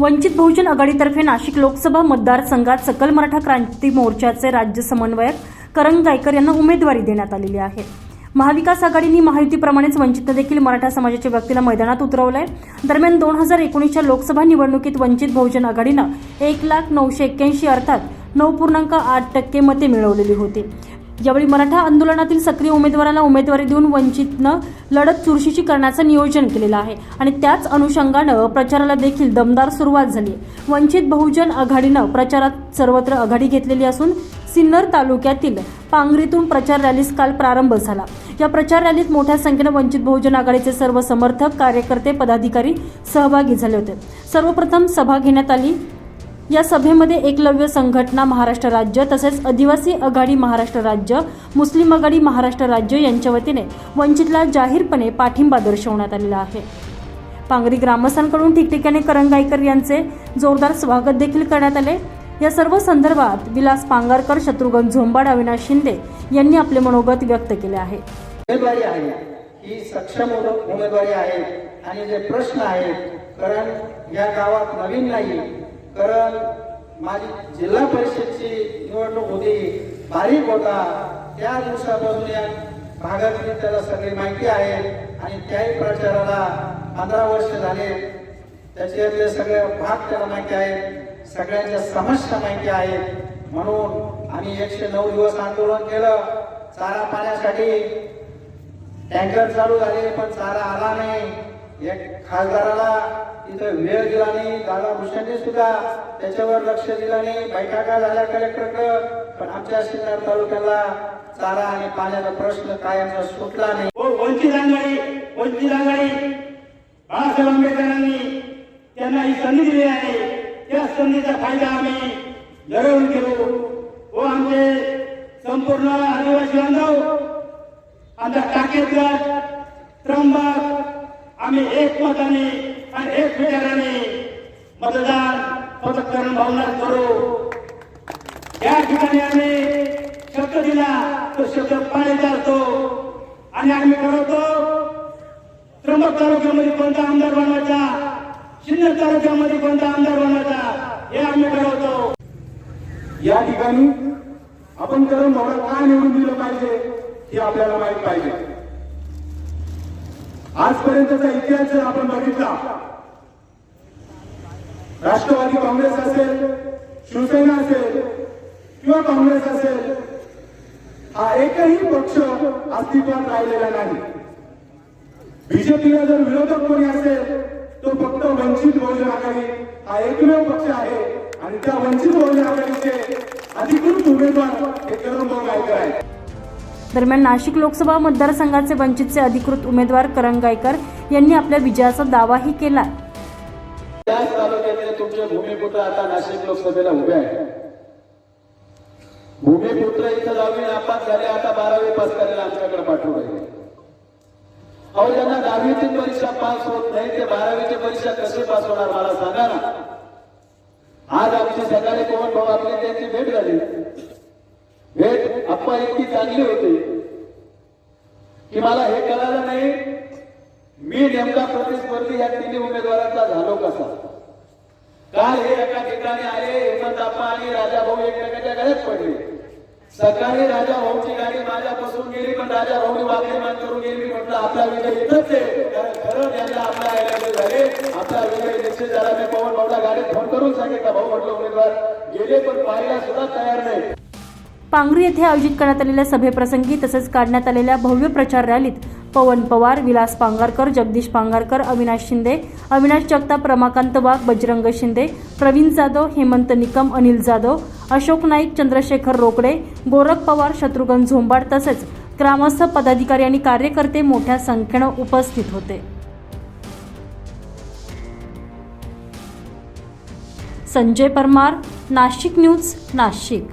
वंचित बहुजन आघाडीतर्फे नाशिक लोकसभा मतदारसंघात सकल मराठा क्रांती मोर्चाचे राज्य समन्वयक करण गायकर यांना उमेदवारी देण्यात आलेली आहे. महाविकास आघाडीने महायुतीप्रमाणेच वंचितनं देखील मराठा समाजाच्या व्यक्तीला मैदानात उतरवलंय. दरम्यान दोन हजार एकोणीसच्या लोकसभा निवडणुकीत वंचित बहुजन आघाडीनं एक लाख नऊशे एक्क्याऐंशी अर्थात नऊ पूर्णांक आठ टक्के मते मिळवलेली होती. यावेळी मराठा आंदोलनातील सक्रिय उमेदवाराला उमेदवारी देऊन वंचितनं लढत चुरशीची करण्याचं नियोजन केलेलं आहे. आणि त्याच अनुषंगानं प्रचाराला देखील दमदार सुरुवात झाली आहे. वंचित बहुजन आघाडीनं प्रचारात सर्वत्र आघाडी घेतलेली असून सिन्नर तालुक्यातील पांगरीतून प्रचार रॅलीस काल प्रारंभ झाला. या प्रचार रॅलीत मोठ्या संख्येनं वंचित बहुजन आघाडीचे सर्व समर्थक कार्यकर्ते पदाधिकारी सहभागी झाले होते. सर्वप्रथम सभा घेण्यात आली. या सभेमध्ये एकलव्य संघटना महाराष्ट्र राज्य तसेच आदिवासी आघाडी महाराष्ट्र राज्य मुस्लिम आघाडी महाराष्ट्र राज्य यांच्या वतीने वंचितला जाहीरपणे पाठिंबा दर्शवण्यात आलेला आहे. पांगरी ग्रामस्थांकडून ठिकठिकाणी करंगाईकर यांचे जोरदार स्वागत देखील करण्यात आले. या सर्व संदर्भात विलास पांगारकर शत्रुघ्न झोंबाड अविनाश शिंदे यांनी आपले मनोगत व्यक्त केले आहे. उमेदवारी आहे. ही सक्षम उमेदवारी आहे. आणि जे प्रश्न आहेत कारण या गावात नवीन नाही कारण माझी जिल्हा परिषदची निवडणूक होती बारीक होता त्या दिवसापासून या भागातली त्याला सगळी माहिती आहे आणि त्याही प्रचाराला पंधरा वर्ष झाले. त्याच्यातले सगळे भाग त्याला माहिती आहेत सगळ्यांच्या समस्या माहिती आहेत. म्हणून आम्ही एकशे नऊ दिवस आंदोलन केलं. चारा पाण्यासाठी टँकर चालू झाले पण चारा आला नाही. एक खासदाराला तिथं वेळ दिला नाही दादा भूषणने सुद्धा. त्याच्यावर लक्ष दिलं नाही. बैठका झाल्या कलेक्टरकडे. पण आमच्या सिन्नर तालुक्याला चारा आणि पाण्याचा प्रश्न कायमचा सुटला नाही. हो, वंचित आघाडी वंचित आघाडी. बाळासाहेब आंबेडकरांनी त्यांना ही संधी दिली आहे. त्या संधीचा फायदा आम्ही जरूर घेऊ. व आमचे संपूर्ण आदिवासी बांधव आमचा टाकेत गट त्र्यंबक आम्ही एक मताने आणि एक विचाराने मतदान पथकरण भावना करू. या ठिकाणी आम्ही शब्द दिला तो शब्द पाणी चालतो आणि आम्ही ठरवतो त्र्यंबक तालुक्यामध्ये कोणता आमदार बनवायचा? सिन्नर तालुक्यामध्ये कोणता आमदार बनवायचा? हे आम्ही ठरवतो. या ठिकाणी आपण करून भावना काय निवडून दिलं पाहिजे हे आपल्याला माहीत पाहिजे. आजपर्यंतचा इतिहास जर आपण बघितला राष्ट्रवादी काँग्रेस असेल शिवसेना असेल किंवा काँग्रेस असेल हा एकही पक्ष अस्तित्वात राहिलेला नाही. बीजेपीला जर विरोधक कोणी असेल तो फक्त वंचित बहुजन आघाडी हा एकमेव पक्ष आहे. आणि त्या वंचित बहुजन आघाडीचे अधिकृत उमेदवार हे करून गायकर आहेत. दरम्यान नाशिक लोकसभा मतदारसंघाचे वंचितचे अधिकृत उमेदवार करण गायकर यांनी आपल्या विजयाचा दावाही केला. त्याच तालुक्यातले तुमचे भूमिपुत्र आता नाशिक लोकसभेला उभे आहेत. भूमिपुत्र इथं दहावी नापास झाले आता बारावी पास करायला आमच्याकडे पाठवू राहिले अहो ज्यांना दहावीची परीक्षा पास होत नाही ते बारावीची परीक्षा कशी पास होणार मला सांगा ना. आज आमची सकाळी कोण भाऊ आपली त्यांची भेट झाली. भेट अप्पा इतकी चांगली होती की मला हे कळालं नाही मी नेमका प्रतिस्पर्धी या तिन्ही उमेदवारांचा झालो कसा? काल हे एका ठिकाणी आले हेमंत आप्पा आणि राजा भाऊ एकमेकाच्या गळ्यात पडले. सकाळी राजा भाऊची गाडी माझ्यापासून गेली पण राजा भाऊनी वाकडी मान करून गेली. मी म्हटलं आपला विजय इथंच आहे. कारण खरं यांना आपल्या आयला झाले. आपला विजय निश्चित झाला. मी पवन भाऊला गाडीत फोन करून सांगितलं. भाऊ म्हटलं उमेदवार गेले पण पाहायला सुद्धा तयार नाही. पांगरी येथे आयोजित करण्यात आलेल्या सभेप्रसंगी तसेच काढण्यात आलेल्या भव्य प्रचार रॅलीत पवन पवार विलास पांगारकर जगदीश पांगारकर अविनाश शिंदे अविनाश जगताप रमाकांत वाघ बजरंग शिंदे प्रवीण जाधव हेमंत निकम अनिल जाधव अशोक नाईक चंद्रशेखर रोकडे गोरख पवार शत्रुघ्न झोंबाड तसेच ग्रामस्थ पदाधिकारी आणि कार्यकर्ते मोठ्या संख्येनं उपस्थित होते. संजय परमार नाशिक न्यूज नाशिक.